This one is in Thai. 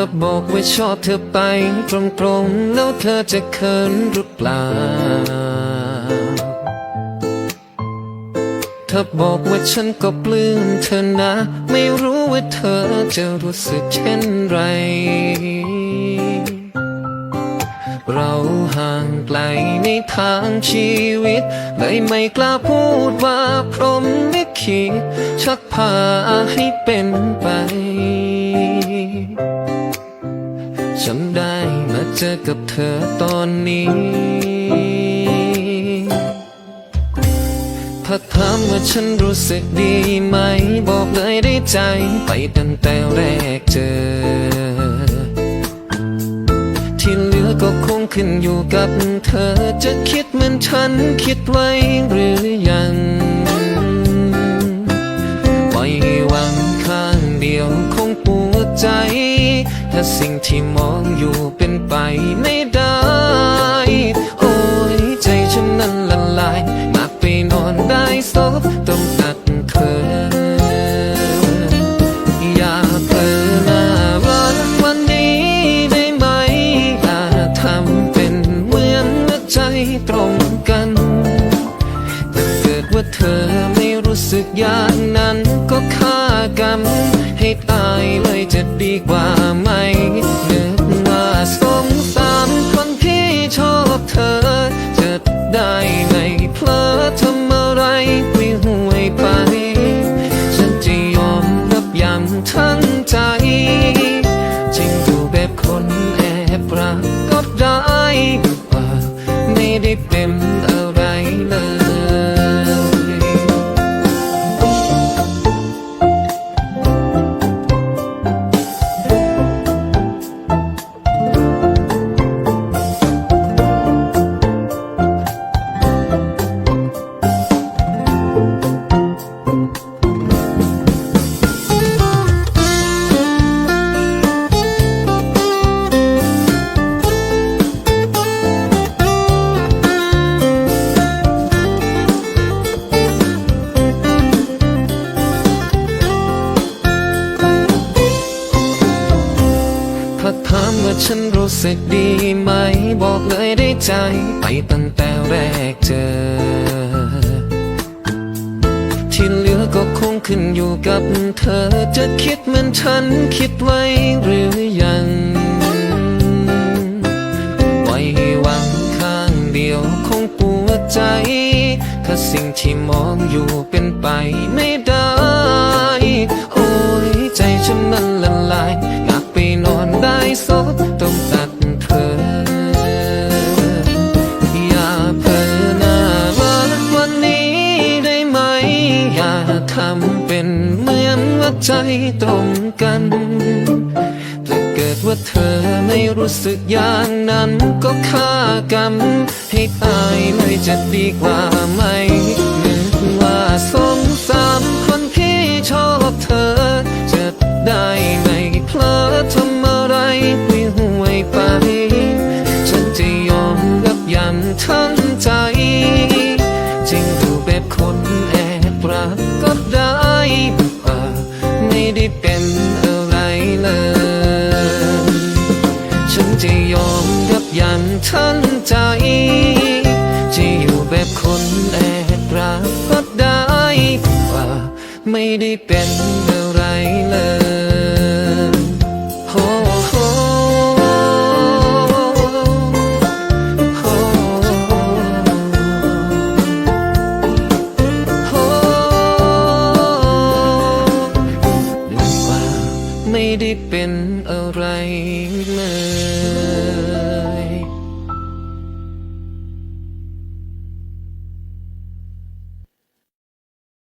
อบอกว่าชอบเธอไปตรงๆ แล้วเธอจะเขินหรือเปล่า เธอบอกว่าฉันก็ปลื้มเธอนะ ไม่รู้ว่าเธอจะรู้สึกเช่นไร เราห่างไกลในทางชีวิตเลยไม่กล้าพูดว่าพรหมลิขิตชักพาให้เป็นไป จำได้มาเจอกับเธอตอนนี้ ถ้าถามว่าฉันรู้สึกดีไหม บอกเลยได้ใจไปตั้งแต่แรกเจอ ที่เหลือก็คงขึ้นอยู่กับเธอจะคิดเหมือนฉันคิดไว้หรือยังปล่อยให้วังข้างเดียวคงปวดใจ ถ้าสิ่งที่มองอยู่เป็นไปไม่ได้ โอ้ยใจฉันนั้นละลาย มากไปนอนได้ซบต้องตัดเธออย่าเผลอหน้ารักวันนี้ได้ไหมอย่าทำเป็นเหมือนว่าใจตรงกันถ้าเกิดว่าเธอไม่รู้สึกอย่างนั้นก็ฆ่ากรรมให้ตายเลยจะดีกว่าไหม ฉันรู้สึกดีไหม บอกเลยได้ใจ ไปตั้งแต่แรกเจอ ที่เหลือก็คงขึ้นอยู่กับเธอ จะคิดเหมือนฉันคิดไว้หรือยังปล่อยให้หวังข้างเดียวคงปวดใจ ถ้าสิ่งที่มองอยู่เป็นไป ใจตรงกันถ้าเกิดว่าเธอไม่รู้สึกอย่างนั้นก็ฆ่ากรรมให้ตายเลยจะดีกว่าไหม ทั้งใจ จะอยู่แบบคนแอบรักก็ได้ว่าไม่ได้เป็นอะไรเลยโอ้โหโอ้โหนึกว่าไม่ได้เป็นอะไรเลย